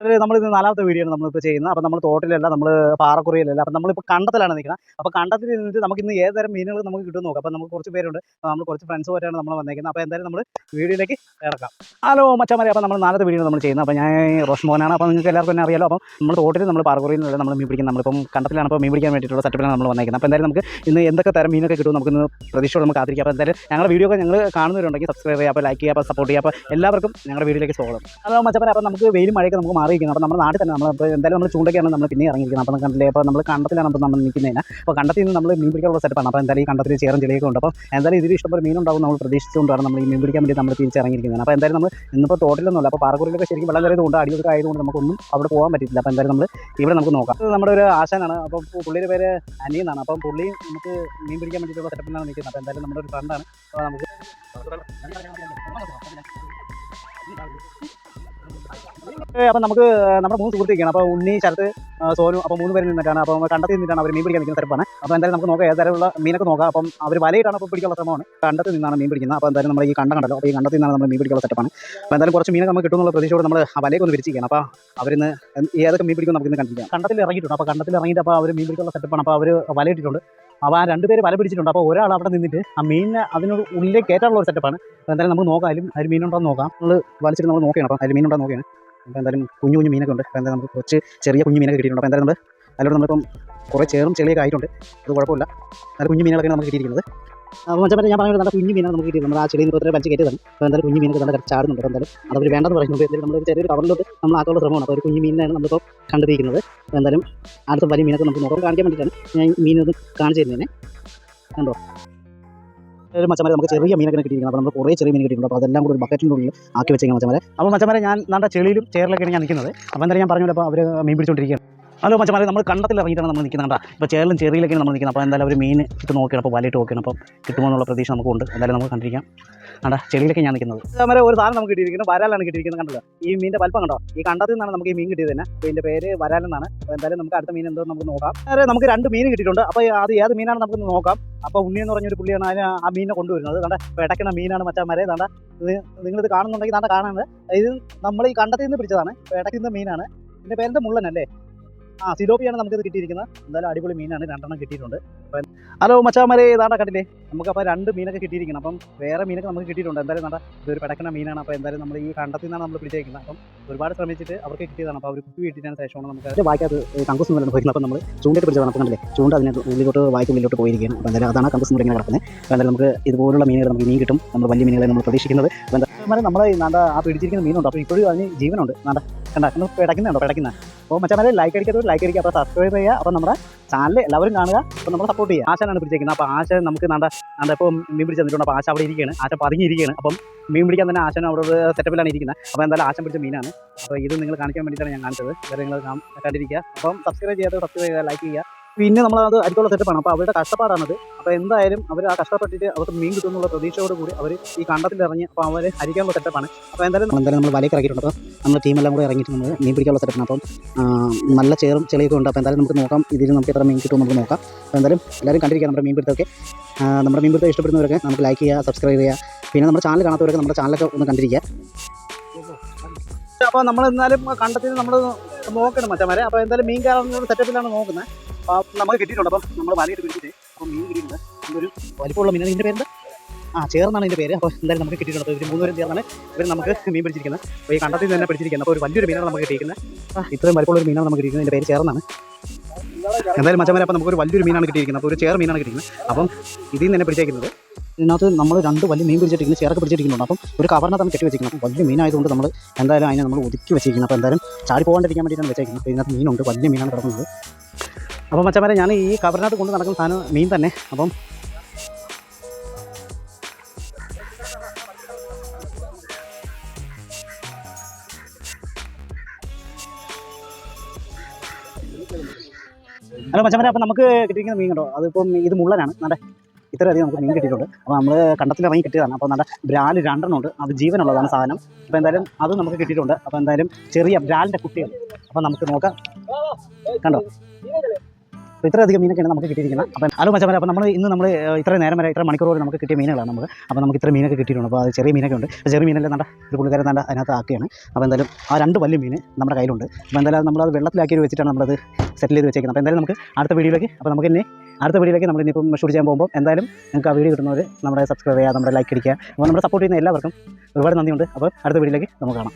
നമ്മൾ ഇത് നാലാമത്തെ വീഡിയോ ആണ് നമ്മളിപ്പോൾ ചെയ്യുന്നത്. അപ്പോൾ നമ്മൾ തോട്ടിലല്ല നമ്മൾ പാറക്കുറിയിലല്ല. അപ്പോൾ നമ്മളിപ്പോൾ കണ്ടത്തിലാണ് നിൽക്കുന്നത് അപ്പോൾ കണ്ടത്തിൽ നിന്നിട്ട് നമുക്ക് ഇന്ന് ഏത് തരം മീനുകൾ നമുക്ക് കിട്ടും നോക്കാം. അപ്പോൾ നമുക്ക് കുറച്ച് പേരുണ്ട്. നമ്മൾ കുറച്ച് ഫ്രണ്ട്സ് പോയിട്ടാണ് നമ്മൾ വന്നേക്കുന്നത്. അപ്പോൾ എന്തായാലും നമ്മൾ വീഡിയോയിലേക്ക് ഇറക്കാം. ഹലോ മച്ചമാരെ. അപ്പോൾ നമ്മൾ നാലത്തെ വീഡിയോ നമ്മൾ ചെയ്യുന്നത്. അപ്പോൾ ഞാൻ റോഷ്മോനാണ്. അപ്പോൾ നിങ്ങൾക്ക് എല്ലാവർക്കും തന്നെ അറിയാലോ. അപ്പം നമ്മൾ തോട്ടിൽ നമ്മൾ പാറക്കുറിയിലല്ല നമ്മൾ മീൻ പിടിക്കുന്നത്. നമ്മളിപ്പം കണ്ടത്തിലാണ്. അപ്പോൾ മീൻ പിടിക്കാൻ വേണ്ടിയിട്ടുള്ള സെറ്റപ്പിലാണ് നമ്മൾ വന്നേക്കുന്നത്. അപ്പോൾ എന്തായാലും നമുക്ക് ഇന്ന് എന്തൊക്കെ തരം മീനൊക്കെ കിട്ടും നമുക്ക് ഇന്ന് പ്രതീക്ഷയോടെ നമുക്ക് കാത്തിരിക്കാം. അപ്പോൾ എന്തായാലും ഞങ്ങളുടെ വീഡിയോ ഒക്കെ ഞങ്ങൾ കാണുന്നവരുണ്ടെങ്കിൽ സബ്സ്ക്രൈബ് ചെയ്യുക. അപ്പോൾ ലൈക്ക് ചെയ്യുക. അപ്പോൾ സപ്പോർട്ട് ചെയ്യുക. അപ്പോൾ എല്ലാവർക്കും ഞങ്ങളുടെ വീഡിയോയിലേക്ക് സ്വാഗതം. ഹലോ മച്ചമാരെ. അപ്പോൾ നമുക്ക് വെയിലും മഴയൊക്കെ നമുക്ക് മാറിയിരിക്കുന്നത് അപ്പോൾ നമ്മുടെ നാട്ടിൽ തന്നെ നമ്മൾ ഇപ്പോൾ എന്തായാലും നമ്മൾ ചൂണ്ടൊക്കെയാണ് നമ്മൾ പിന്നെ ഇറങ്ങിയിരിക്കുന്നത്. അപ്പോൾ കണ്ടില്ലേ അപ്പോൾ നമ്മൾ കണ്ടത്തിലാണ് അപ്പോൾ നമ്മൾ നിൽക്കുന്നതിന് അപ്പോൾ കണ്ടത്തിൽ നിന്ന് നമ്മൾ മീൻ പിടിക്കാനുള്ള സെറ്റപ്പാണ് അപ്പോൾ എന്തായാലും ഈ കണ്ടത്തിൽ ചേറും ചെളിയൊക്കെ ഉണ്ട്. അപ്പോൾ എന്തായാലും ഇതിൽ ഇഷ്ടംപോലെ മീനുണ്ടാവും നമ്മൾ പ്രതീക്ഷിച്ചുകൊണ്ടാണ് നമ്മൾ ഈ മീൻ പിടിക്കാൻ വേണ്ടി നമ്മൾ തിരിച്ചിറങ്ങിയിരിക്കുന്നത് അപ്പോൾ എന്തായാലും നമ്മൾ ഇന്നിപ്പോൾ തോട്ടിലൊന്നുമില്ല അപ്പോൾ പാറക്കുറിയിലൊക്കെ ശരിക്കും വെള്ളം കയറിയതുകൊണ്ട് അടിയൊക്കെ ആയതുകൊണ്ട് നമുക്കൊന്നും അവിടെ പോകാൻ പറ്റില്ല അപ്പോൾ എന്തായാലും നമ്മൾ ഇവിടെ നമുക്ക് നോക്കാം. നമ്മുടെ ഒരു ആശാനാണ്. അപ്പോൾ പുള്ളിയുടെ പേര് അനിയെന്നാണ് അപ്പം പുള്ളി നമുക്ക് മീൻ പിടിക്കാൻ വേണ്ടിയിട്ടുള്ള സെറ്റപ്പിലാണ് നിൽക്കുന്നത്. അപ്പോൾ എന്തായാലും നമ്മുടെ ഒരു ഫ്രണ്ടാണ് അപ്പോൾ നമുക്ക് അപ്പം നമുക്ക് നമ്മുടെ മൂന്ന് സുഹൃത്തുക്കളാണ് അപ്പോൾ ഉണ്ണി ശരത്ത് സോനു അപ്പോൾ മൂന്ന് പേര് നിന്നിട്ടാണ്. അപ്പോൾ കണ്ടത്തിൽ നിന്നിട്ടാണ് അവർ മീൻ പിടിക്കാൻ നിൽക്കുന്ന തരപ്പാണ് അപ്പോൾ എന്തായാലും നമുക്ക് നോക്കാം ഏതരമുള്ള മീനൊക്കെ നോക്കാം. അപ്പം അവർ വലയിട്ടാണ് അപ്പോൾ പിടിക്കാനുള്ള ശ്രമമാണ്. കണ്ടത്തിൽ നിന്നാണ് മീൻ പിടിക്കുന്നത്. അപ്പോൾ എന്തായാലും നമ്മൾ ഈ കണ്ടം കണ്ടല്ലോ. അപ്പോൾ ഈ കണ്ടത്തിൽ നിന്നാണ് നമ്മൾ മീൻ പിടിക്കാനുള്ള സെറ്റപ്പാണ്. അപ്പോൾ എന്തായാലും കുറച്ച് മീനൊക്കെ നമുക്ക് കിട്ടുന്നുള്ള പ്രതീക്ഷയോട് നമ്മൾ വലയൊക്കെ ഒന്ന് വിരിച്ചിരിക്കണം അപ്പോൾ അവരിന്ന് ഏതൊക്കെ മീൻ പിടിക്കും നമുക്ക് ഇന്ന് കണ്ടിരിക്കാം കണ്ടത്തിൽ ഇറങ്ങിയിട്ടുണ്ട്. അപ്പോൾ കണ്ടത്തിൽ ഇറങ്ങിയിട്ട് അപ്പോൾ അവർ മീൻ പിടിക്കാനുള്ള സെറ്റപ്പാണ്. അപ്പോൾ അവർ വലയിട്ടിട്ടുണ്ട്. അപ്പോൾ ആ രണ്ട് പേര് വല പിടിച്ചിട്ടുണ്ട്. അപ്പോൾ ഒരാൾ അവിടെ നിന്നിട്ട് ആ മീനിനെ അതിനോട് ഉള്ളിലേക്ക് കയറ്റാനുള്ള ഒരു സെറ്റപ്പാണ്. എന്തായാലും നമുക്ക് നോക്കാം. അതിൽ മീനുണ്ടോ നോക്കാം. നമ്മൾ വലിച്ചിട്ട് നമ്മൾ നോക്കുകയാണ്. അപ്പോൾ അതിൽ മീനുണ്ടോ എന്ന് നോക്കുകയാണ്. അപ്പോൾ എന്തായാലും കുഞ്ഞു കുഞ്ഞു മീനൊക്കെ ഉണ്ട്. അപ്പോൾ എന്തായാലും നമുക്ക് കുറച്ച് ചെറിയ കുഞ്ഞു മീനൊക്കെ കിട്ടിയിട്ടുണ്ട്. അപ്പോൾ എന്തായാലും നമ്മൾ അതിലൂടെ നമ്മളിപ്പം കുറേ ചേറും ചെളിയൊക്കെ ആയിട്ടുണ്ട്. അത് കുഴപ്പമില്ല. നല്ല കുഞ്ഞു മീനുകളൊക്കെയാണ് നമുക്ക് കിട്ടിയിരിക്കുന്നത്. അപ്പോൾ മറ്റേ ഞാൻ പറഞ്ഞത് നല്ല കുഞ്ഞു മീനാണ് നമുക്ക് കിട്ടിയത് നമ്മൾ ആ ചെളിയിൽ നിന്ന് ഇത്ര വലിച്ച് കയറ്റിയതാണ്. അപ്പോൾ എന്തായാലും കുഞ്ഞു മീനൊക്കെ നല്ല ചാടുന്നുണ്ട്. അപ്പോൾ എന്തായാലും അതവർ വേണ്ടെന്ന് പറയുന്നത് എന്തായാലും നമ്മൾ ചെറിയൊരു കവറിലോട്ട് നമ്മൾ ആക്കാനുള്ള ശ്രമമാണ്. അപ്പോൾ ഒരു കുഞ്ഞു മീനിനാണ് നമ്മളിപ്പോൾ കണ്ടിരിക്കുന്നത് എന്തായാലും അടുത്ത വലിയ മീനൊക്കെ നമുക്ക് നോക്കാൻ കാണിക്കാൻ വേണ്ടിയിട്ടാണ് ഞാൻ മീനൊന്ന് കാണിച്ചു തരുന്നതിനെ. കണ്ടോ? ഒരു മച്ചമാരെ നമുക്ക് ചെറിയ മീനൊക്കെ കിട്ടിയിരിക്കുന്നത് അപ്പോൾ നമ്മൾ കുറേ ചെറിയ മീൻ കിട്ടിയിട്ടുണ്ട്. അപ്പോൾ അതെല്ലാം കൂടി ഒരു ബക്കറ്റിന്റെ ഉള്ളിൽ ആക്കി വെച്ചേക്കാം മച്ചമാരെ അപ്പോൾ മച്ചമാരെ ഞാൻ നല്ല ചെളിയിലും ചേറിലൊക്കെയാണ് ഞാൻ നിൽക്കുന്നത്. അപ്പോൾ എന്തായാലും ഞാൻ പറഞ്ഞല്ലോ അപ്പോൾ അവർ മീൻ പിടിച്ചുകൊണ്ടിരിക്കുകയാണ് ഹലോ മച്ചമാരെ നമ്മൾ കണ്ടത്തിൽ ഇറങ്ങിയിട്ടാണ് നമ്മൾ നിൽക്കുന്നത് കണ്ടാ. ഇപ്പോൾ ചേറിലും ചെറിയിലൊക്കെ നമ്മൾ നിൽക്കുന്നത് അപ്പോൾ എന്തായാലും ഒരു മീൻ ഇട്ട് നോക്കിയാണ് അപ്പോൾ വലയിട്ട് നോക്കിയാണ് കിട്ടുമോ എന്നുള്ള പ്രതീക്ഷ നമുക്കുണ്ട്. എന്തായാലും നമുക്ക് കണ്ടിരിക്കാം. കണ്ടാ ചെളിയിലൊക്കെ ഞാൻ നിൽക്കുന്നത് മച്ചമാരെ ഒരു സാധനം നമുക്ക് കിട്ടിയിരിക്കുന്നത് വരാലാണ് കിട്ടിയിരിക്കുന്നത് കണ്ടത്. ഈ മീന്റെ വലപ്പം കണ്ടോ? ഈ കണ്ടത്തിൽ നിന്നാണ് നമുക്ക് ഈ മീൻ കിട്ടിയത് തന്നെ. അപ്പോൾ ഇതിന്റെ പേര് വരാലെന്നാണ് അപ്പോൾ എന്തായാലും നമുക്ക് അടുത്ത മീൻ എന്തോ നമുക്ക് നോക്കാം. അതായത് നമുക്ക് രണ്ട് മീൻ കിട്ടിയിട്ടുണ്ട്. അപ്പോൾ അത് ഏത് മീനാണ് നമുക്ക് നോക്കാം. അപ്പോൾ ഉണ്ണി എന്ന് പറഞ്ഞൊരു പുള്ളിയാണ് അതിന് ആ മീനിനെ കൊണ്ടുവരുന്നത്. കണ്ട പെടക്കുന്ന മീനാണ് മച്ചാമാരെ കണ്ട നിങ്ങളിത് കാണുന്നുണ്ടെങ്കിൽ കണ്ട കാണുന്നത്. ഇത് നമ്മൾ ഈ കണ്ടത്തിൽ നിന്ന് പിടിച്ചതാണ്. പെടക്കുന്ന മീനാണ്. ഇതിന്റെ പേരെന്താ മുള്ളനല്ലേ ആ സിലോപ്പിയാണ് നമുക്കിത് കിട്ടിയിരിക്കുന്നത്. എന്തായാലും അടിപൊളി മീനാണ്. രണ്ടെണ്ണം കിട്ടിയിട്ടുണ്ട്. അപ്പം ഹലോ മച്ചാമാരെ ഇതാണ്ട കണ്ടില്ലേ? നമുക്കപ്പോൾ രണ്ട് മീനൊക്കെ കിട്ടിയിരിക്കണം അപ്പം വേറെ മീനൊക്കെ നമുക്ക് കിട്ടിയിട്ടുണ്ട്. എന്തായാലും നടാ ഇതൊരു പെടക്കണ മീനാണ്. അപ്പോൾ എന്തായാലും നമ്മൾ ഈ കണ്ടത്തിൽ നിന്നാണ് നമ്മൾ പിടിച്ചേക്കുന്നത്. അപ്പം ഒരുപാട് ശ്രമിച്ചിട്ട് അവർക്ക് കിട്ടിയതാണ്. അപ്പോൾ അവർ കുപ്പി വീട്ടിട്ടാണ് ശേഷമാണ് നമുക്ക് വായിക്കാത്ത കങ്കൂസ് എന്ന് പോയിരിക്കുന്നത് അപ്പോൾ നമ്മൾ ചൂണ്ടയിട്ട് പിടിച്ചതാണ്. അപ്പോൾ കണ്ടില്ലേ? ചൂണ്ട അതിന് ഉള്ളിലോട്ട് വായിക്കുള്ളിലോട്ട് പോയിരിക്കുകയാണ്. അപ്പോൾ എന്തായാലും അതാണ് കങ്കൂസ് എന്ന് പറയുന്നത് കിടക്കുന്നത് അപ്പോൾ എന്തായാലും നമുക്ക് ഇതുപോലുള്ള മീനുകൾ നമുക്ക് മീൻ കിട്ടും. നമ്മൾ വലിയ മീനുകളെ നമ്മൾ പ്രതീക്ഷിക്കുന്നത്. അപ്പോൾ നമ്മളെ നാണ്ട ആ പിടിച്ചിരിക്കുന്ന മീനുണ്ട്. അപ്പോൾ ഇപ്പോഴും അതിന് ജീവനുണ്ട്. നാണ്ട കണ്ട നമ്മൾ പിടക്കുന്നുണ്ടോ പിടക്കുന്ന അപ്പോൾ മച്ചാന്മാരെ ലൈക്ക് അടിക്കാത്തവർ ലൈക്ക് അടിക്കുക. അപ്പോൾ സബ്സ്ക്രൈബ് ചെയ്യുക. അപ്പോൾ നമ്മുടെ ചാനൽ എല്ലാവരും കാണുക. അപ്പോൾ നമ്മൾ സപ്പോർട്ട് ചെയ്യുക. ആശാനാണ് പിടിച്ചേക്കുന്നത്. അപ്പോൾ ആശ നമുക്ക് നാണ്ട നാണ്ട ഇപ്പോൾ മീൻ പിടിച്ച് തന്നിട്ടുണ്ട് അപ്പോൾ ആശ അവിടെ ഇരിക്കുകയാണ്. ആശ പതുങ്ങിയിരിക്കുകയാണ്. അപ്പം മീൻ പിടിക്കാൻ തന്നെ ആശാൻ അവിടെ ഒരു സെറ്റപ്പിലാണ് ഇരിക്കുന്നത്. അപ്പോൾ എന്തായാലും ആശം പിടിച്ച മീനാണ്. അപ്പോൾ ഇത് നിങ്ങൾ കാണിക്കാൻ വേണ്ടിയിട്ടാണ് ഞാൻ കാണിച്ചത്. വേറെ നിങ്ങൾ കണ്ടിരിക്കുക. അപ്പം സബ്സ്ക്രൈബ് ചെയ്യാതെ സബ്സ്ക്രൈബ് ചെയ്യുക ലൈക്ക് ചെയ്യുക. പിന്നെ നമ്മൾ അത് അടുത്തുള്ള സെറ്റപ്പാണ് അപ്പോൾ അവരുടെ കഷ്ടപ്പാടാണത്. അപ്പോൾ എന്തായാലും അവർ ആ കഷ്ടപ്പെട്ടിട്ട് അവർക്ക് മീൻ കിട്ടുമെന്നുള്ള പ്രതീക്ഷയോട് കൂടി അവർ ഈ കണ്ടത്തിൽ ഇറങ്ങി അപ്പോൾ അവരെ അരിക്കാനുള്ള സെറ്റപ്പാണ് അപ്പോൾ എന്തായാലും എന്തായാലും നമ്മൾ വലയൊക്കെ ഇറക്കിയിട്ടുണ്ട്. അപ്പോൾ നമ്മൾ ടീമെല്ലാം കൂടെ ഇറങ്ങിയിട്ട് നമ്മൾ മീൻ പിടിക്കാനുള്ള സെറ്റപ്പാണ് അപ്പം നല്ല ചേറും ചെളിയൊക്കെ ഉണ്ട്. അപ്പോൾ എന്തായാലും നമുക്ക് നോക്കാം ഇതിൽ നമുക്ക് എത്ര മീൻ കിട്ടും നമുക്ക് നോക്കാം. അപ്പോൾ എന്തായാലും എല്ലാവരും കണ്ടിരിക്കാം നമ്മുടെ മീൻ പിടുത്തമൊക്കെ. നമ്മുടെ മീൻ പിടുത്തം ഇഷ്ടപ്പെടുന്നവരൊക്കെ നമുക്ക് ലൈക്ക് ചെയ്യുക സബ്സ്ക്രൈബ് ചെയ്യുക. പിന്നെ നമ്മുടെ ചാനൽ കാണാത്തവരൊക്കെ നമ്മുടെ ചാനലൊക്കെ ഒന്ന് കണ്ടിരിക്കുക. അപ്പോൾ നമ്മൾ എന്നാലും കണ്ടത്തിൽ നമ്മൾ നോക്കണം മച്ചന്മാരെ അപ്പോൾ എന്തായാലും മീൻ കയറുന്ന സെറ്റപ്പിലാണ് നോക്കുന്നത്. നമുക്ക് കിട്ടിയിട്ടുണ്ട്. അപ്പം നമ്മൾ വലയിട്ട് പിടിച്ചിട്ട് അപ്പോൾ മീൻ കിട്ടിയിട്ടുണ്ട്. ഇതൊരു വലിപ്പമുള്ള മീനാണ്. ഇതിന്റെ പേര് ആ ചേർന്നാണ് ഇതിന്റെ പേര്. അപ്പോൾ എന്തായാലും നമുക്ക് കിട്ടിയിട്ടുണ്ട്. അപ്പോൾ ഇവർ മൂന്നുപേരും ചേർന്നാണ്. ഇവർ നമുക്ക് മീൻ പിടിച്ചിരിക്കുന്നത്. അപ്പോൾ ഈ കണ്ടത്തിൽ തന്നെ പിടിച്ചിരിക്കുന്നത്. അപ്പോൾ ഒരു വലിയൊരു മീനാണ് നമുക്ക് കിട്ടിയിരിക്കുന്നത്. ഇത്രയും വലിപ്പമുള്ള ഒരു മീനാണ് നമുക്ക് കിട്ടിയിരിക്കുന്നത്. ഇതിന്റെ പേര് ചേർന്നാണ്. എന്തായാലും മച്ചന്മാരെ അപ്പോൾ നമുക്കൊരു വലിയൊരു മീനാണ് കിട്ടിയിരിക്കുന്നത്. അപ്പോൾ ഒരു ചേർ മീനാണ് കിട്ടിയിരിക്കുന്നത്. അപ്പം ഇതിൽ നിന്ന് തന്നെ പിടിച്ചേക്കുന്നത്. ഇതിനകത്ത് നമ്മൾ രണ്ട് വലിയ മീൻ പിടിച്ചിരിക്കുന്നത് ചേർക്ക് പിടിച്ചിരിക്കുന്നുണ്ട് അപ്പം ഒരു കവറിനകത്താണ് കെട്ടി വെച്ചിരിക്കുന്നത് അപ്പം വലിയ മീനായതുകൊണ്ട് നമ്മൾ എന്തായാലും അതിനെ നമ്മൾ ഒതുക്കി വെച്ചിരിക്കുന്നത് അപ്പോൾ എന്തായാലും ചാടി പോകാണ്ടിരിക്കാൻ വേണ്ടിയിട്ടാണ് വെച്ചേക്കുന്നത്. അപ്പോൾ ഇതിനകത്ത് മീനുണ്ട്. വലിയ മീനാണ് കിടക്കുന്നത്. അപ്പോൾ മച്ചമാരെ ഞാൻ ഈ കവറിനകത്ത് കൊണ്ട് നടക്കുന്ന സാധനം മീൻ തന്നെ. അപ്പം ഹലോ മച്ചമാരെ അപ്പം നമുക്ക് കിട്ടിയിരിക്കുന്ന മീൻ കണ്ടോ? അതിപ്പം ഇത് മുള്ളനാണ്. നല്ല ഇത്രയധികം നമുക്ക് മീൻ കിട്ടിയിട്ടുണ്ട്. അപ്പോൾ നമ്മൾ കണ്ടത്തിൽ ഇറങ്ങി കിട്ടിയതാണ്. അപ്പോൾ നല്ല ബ്രാൽ രണ്ടെണ്ണം ഉണ്ട് അത് ജീവനുള്ളതാണ് സാധനം. അപ്പോൾ എന്തായാലും അത് നമുക്ക് കിട്ടിയിട്ടുണ്ട്. അപ്പോൾ എന്തായാലും ചെറിയ ബ്രാലിന്റെ കുട്ടികൾ. അപ്പോൾ നമുക്ക് നോക്കാം. കണ്ടോ? അപ്പോൾ ഇത്രയധികം മീനൊക്കെയാണ് നമുക്ക് കിട്ടിയിരിക്കുന്നത്. അപ്പം ഹലോ മച്ചാൻ അപ്പോൾ നമ്മൾ ഇന്ന് നമ്മൾ ഇത്ര നേരം വരെ ഇത്ര മണിക്കൂർ വരെ നമുക്ക് കിട്ടിയ മീനുകളാണ് നമുക്ക് അപ്പോൾ നമുക്ക് ഇത്ര മീനൊക്കെ കിട്ടിയിട്ടുണ്ട് അപ്പോൾ അത് ചെറിയ മീനൊക്കെ ഉണ്ട്. ചെറിയ മീനെല്ലാം നല്ല ഒരു പുള്ളിക്കാരൻ നല്ല അതിനകത്ത് ആക്കുകയാണ്. അപ്പോൾ എന്തായാലും ആ രണ്ട് വലിയ മീൻ നമ്മുടെ കയ്യിലുണ്ട്. അപ്പോൾ എന്തായാലും നമ്മൾ നമ്മളത് വെള്ളത്തിലാക്കി വെച്ചിട്ടാണ് നമ്മളത് സെറ്റിൽ ചെയ്ത് വെച്ചേക്കുന്നത്. അപ്പോൾ എന്തായാലും നമുക്ക് അടുത്ത വീഡിയോയിലേക്ക് അപ്പോൾ നമുക്ക് ഇനി അടുത്ത വീഡിയോയിലേക്ക് നമ്മൾ ഇനിയിപ്പം ഷൂട്ട് ചെയ്യാൻ പോകുമ്പോൾ എന്തായാലും നിങ്ങൾക്ക് ആ വീഡിയോ കിട്ടുന്നവർ നമ്മുടെ സബ്സ്ക്രൈബ് ചെയ്യുക നമ്മുടെ ലൈക്ക് അടിക്കുക. അപ്പോൾ നമ്മുടെ സപ്പോർട്ട് ചെയ്യുന്ന എല്ലാവർക്കും ഒരുപാട് നന്ദിയുണ്ട്. അപ്പോൾ അടുത്ത വീഡിയോയിലേക്ക് നമുക്ക് കാണാം.